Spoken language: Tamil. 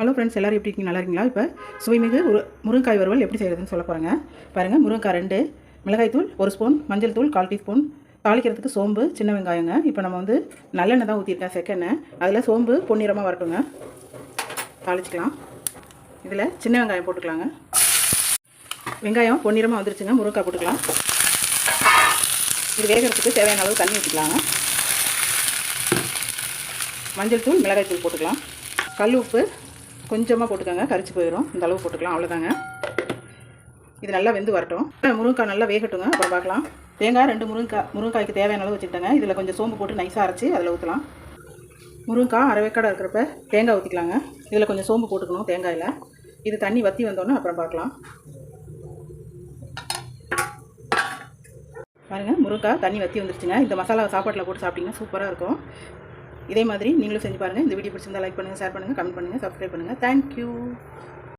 ஹலோ ஃப்ரெண்ட்ஸ் எல்லோரும் எப்படி இருக்கீங்க? நல்லா இருக்கீங்களா? இப்போ சுவைமிகு ஒரு முருங்காய் வறுவல் எப்படி செய்கிறதுன்னு சொல்ல போகிறேங்க பாருங்கள் முருங்காய் ரெண்டு மிளகாய்த்தூள் ஒரு ஸ்பூன் மஞ்சள் தூள் கால் டீஸ்பூன். தாளிக்கிறதுக்கு சோம்பு சின்ன வெங்காயங்க. இப்போ நம்ம வந்து நல்லெண்ணெய் தான் ஊற்றிருக்கேன் செக்கெண்ணெய் அதில் சோம்பு பொன்னிறமாக வரட்டுங்க தாளிச்சிக்கலாம். இதில் சின்ன வெங்காயம் போட்டுக்கலாங்க. வெங்காயம் பொன்னிறமாக வந்துருச்சுங்க முருங்காய் போட்டுக்கலாம். இது வேகிறதுக்கு தேவையான அளவு தண்ணி ஊற்றிக்கலாங்க மஞ்சள் தூள் மிளகாய் தூள் போட்டுக்கலாம். கல் உப்பு கொஞ்சமாக போட்டுக்கோங்க. கரிச்சு போயிடும் இந்த அளவு போட்டுக்கலாம். அவ்வளோதாங்க இது நல்லா வெந்து வரட்டும். முருங்கைக்காய் நல்லா வேகட்டுங்க. அப்புறம் பார்க்கலாம். தேங்காய் ரெண்டு முருங்கைக்காய் முருங்காய்க்கு தேவையான அளவு வச்சுக்கிட்டேங்க. இதில் கொஞ்சம் சோம்பு போட்டு நைஸாக அரைச்சி அதில் ஊற்றலாம் முருங்கைக்காய் அரைவேக்காடாக இருக்கிறப்ப தேங்காய் ஊற்றிக்கலாங்க இதில் கொஞ்சம் சோம்பு போட்டுக்கணும் தேங்காயில். இது தண்ணி வற்றி வந்தோன்னே அப்புறம் பார்க்கலாம். பாருங்கள் முருங்கைக்காய் தண்ணி வற்றி வந்துருச்சுங்க. இந்த மசாலா சாப்பாட்டில் போட்டு சாப்பிட்டிங்கன்னா சூப்பராக இருக்கும். இதே மாதிரி நீங்களும் செஞ்சு பாருங்கள் இந்த வீடியோ பிடிச்சிருந்தால் லைக் பண்ணுங்கள் ஷேர் பண்ணுங்கள் கமெண்ட் பண்ணுங்கள் சப்ஸ்கிரைப் பண்ணுங்கள் தேங்க்யூ